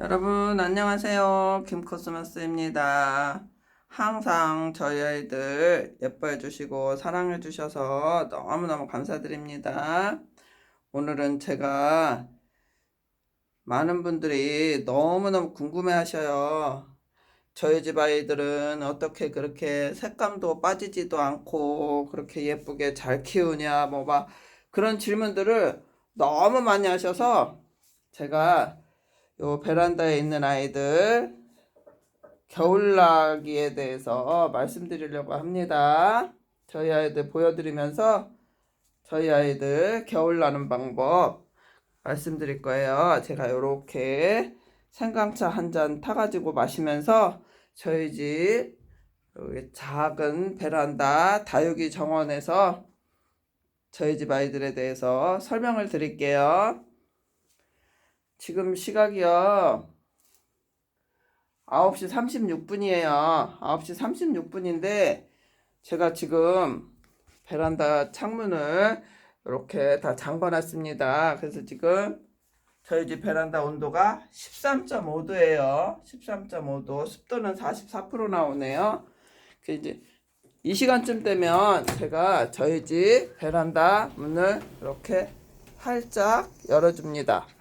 여러분 안녕하세요. 김코스모스입니다. 항상 저희 아이들 예뻐해 주시고 사랑해 주셔서 너무너무 감사드립니다. 오늘은 제가 많은 분들이 너무너무 궁금해 하셔요. 저희 집 아이들은 어떻게 그렇게 색감도 빠지지도 않고 그렇게 예쁘게 잘 키우냐 뭐 막 그런 질문들을 너무 많이 하셔서 제가 요 베란다에 있는 아이들 겨울나기에 대해서 말씀드리려고 합니다. 저희 아이들 보여드리면서 저희 아이들 겨울 나는 방법 말씀드릴 거예요. 제가 요렇게 생강차 한 잔 타가지고 마시면서 저희 집 작은 베란다 다육이 정원에서 저희 집 아이들에 대해서 설명을 드릴게요. 지금 시각이요. 9시 36분이에요. 9시 36분인데 제가 지금 베란다 창문을 이렇게 다 잠궈 놨습니다. 그래서 지금 저희 집 베란다 온도가 13.5도예요. 13.5도. 습도는 44% 나오네요. 그 이제 이 시간쯤 되면 제가 저희 집 베란다 문을 이렇게 활짝 열어줍니다.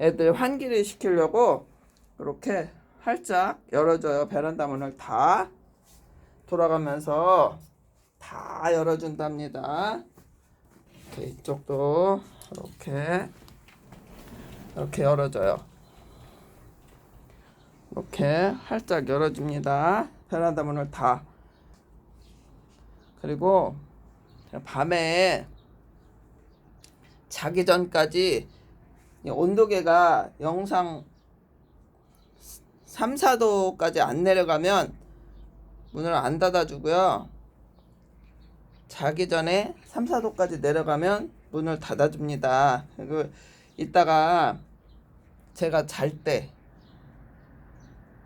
애들 환기를 시키려고 이렇게 활짝 열어줘요. 베란다 문을 다 돌아가면서 다 열어준답니다. 이렇게 이쪽도 이렇게 이렇게 열어줘요. 이렇게 활짝 열어줍니다. 베란다 문을 다. 그리고 밤에 자기 전까지 이 온도계가 영상 3, 4도까지 안 내려가면 문을 안 닫아주고요. 자기 전에 3, 4도까지 내려가면 문을 닫아줍니다. 그리고 이따가 제가 잘 때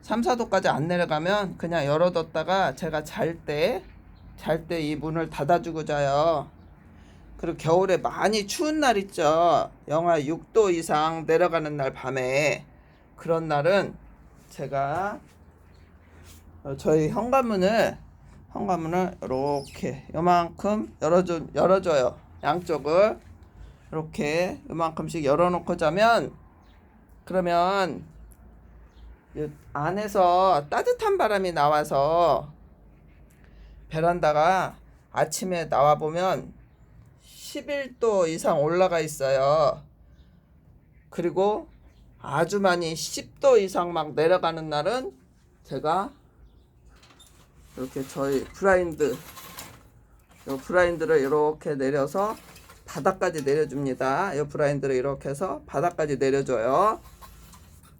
3, 4도까지 안 내려가면 그냥 열어뒀다가 제가 잘 때 잘 때 이 문을 닫아주고 자요. 그리고 겨울에 많이 추운 날 있죠. 영하 6도 이상 내려가는 날 밤에 그런 날은 제가 어, 저희 현관문을 현관문을 이렇게 요만큼 열어줘 열어줘요. 양쪽을 이렇게 요만큼씩 열어놓고 자면 그러면 이 안에서 따뜻한 바람이 나와서 베란다가 아침에 나와 보면 11도 이상 올라가 있어요. 그리고 아주 많이 10도 이상 막 내려가는 날은 제가 이렇게 저희 블라인드 요 블라인드를 이렇게 내려서 바닥까지 내려줍니다. 이 블라인드를 이렇게 해서 바닥까지 내려줘요.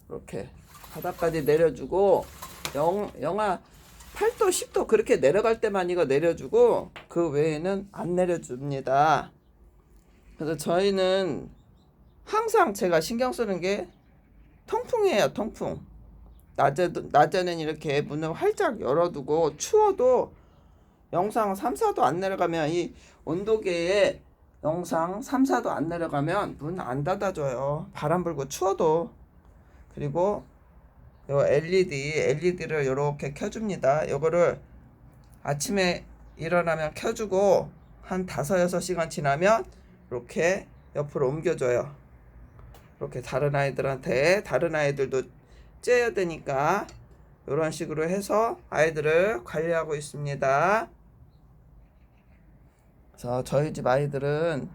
이렇게 바닥까지 내려주고 영, 영하 8도, 10도 그렇게 내려갈 때만 이거 내려주고 그 외에는 안 내려줍니다. 그래서 저희는 항상 제가 신경 쓰는 게 통풍이에요, 통풍. 낮에, 낮에는 이렇게 문을 활짝 열어두고 추워도 영상 3, 4도 안 내려가면 이 온도계에 영상 3, 4도 안 내려가면 문 안 닫아줘요. 바람 불고 추워도. 그리고 요 LED, LED를 이렇게 켜줍니다. 요거를 아침에 일어나면 켜주고 한 다섯 여섯 시간 지나면 이렇게 옆으로 옮겨줘요. 이렇게 다른 아이들한테 다른 아이들도 째야 되니까 이런 식으로 해서 아이들을 관리하고 있습니다. 그래서 저희 집 아이들은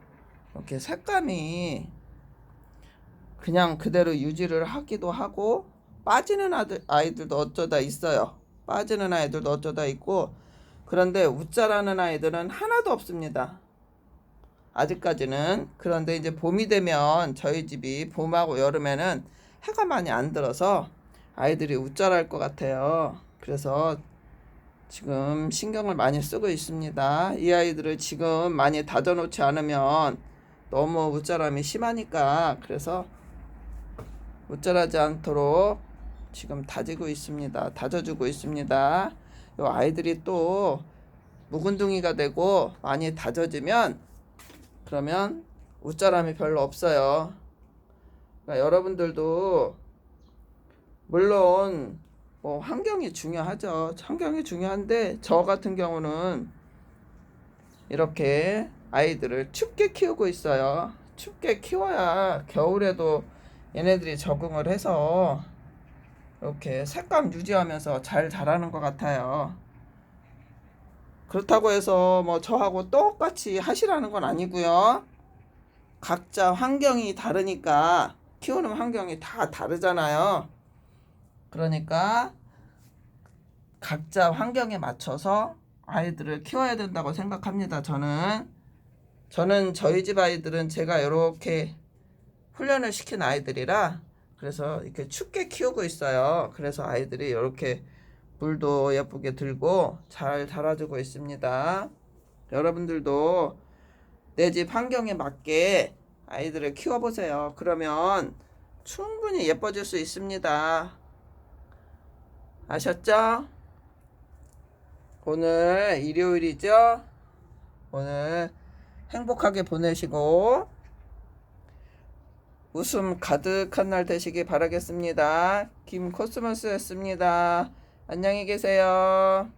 이렇게 색감이 그냥 그대로 유지를 하기도 하고 빠지는 아들, 아이들도 어쩌다 있어요. 빠지는 아이들도 어쩌다 있고 그런데 웃자라는 아이들은 하나도 없습니다. 아직까지는 그런데 이제 봄이 되면 저희 집이 봄하고 여름에는 해가 많이 안 들어서 아이들이 웃자랄 것 같아요. 그래서 지금 신경을 많이 쓰고 있습니다. 이 아이들을 지금 많이 다져놓지 않으면 너무 웃자람이 심하니까 그래서 웃자라지 않도록 지금 다지고 있습니다. 다져주고 있습니다. 요 아이들이 또 묵은둥이가 되고 많이 다져지면 그러면 웃자람이 별로 없어요. 그러니까 여러분들도 물론 뭐 환경이 중요하죠. 환경이 중요한데 저 같은 경우는 이렇게 아이들을 춥게 키우고 있어요. 춥게 키워야 겨울에도 얘네들이 적응을 해서 이렇게 색감 유지하면서 잘 자라는 것 같아요. 그렇다고 해서 뭐 저하고 똑같이 하시라는 건 아니고요. 각자 환경이 다르니까 키우는 환경이 다 다르잖아요. 그러니까 각자 환경에 맞춰서 아이들을 키워야 된다고 생각합니다. 저는 저는 저희 집 아이들은 제가 이렇게 훈련을 시킨 아이들이라 그래서 이렇게 춥게 키우고 있어요. 그래서 아이들이 이렇게 물도 예쁘게 들고 잘 자라주고 있습니다. 여러분들도 내 집 환경에 맞게 아이들을 키워보세요. 그러면 충분히 예뻐질 수 있습니다. 아셨죠? 오늘 일요일이죠? 오늘 행복하게 보내시고 웃음 가득한 날 되시기 바라겠습니다. 김코스모스였습니다. 안녕히 계세요.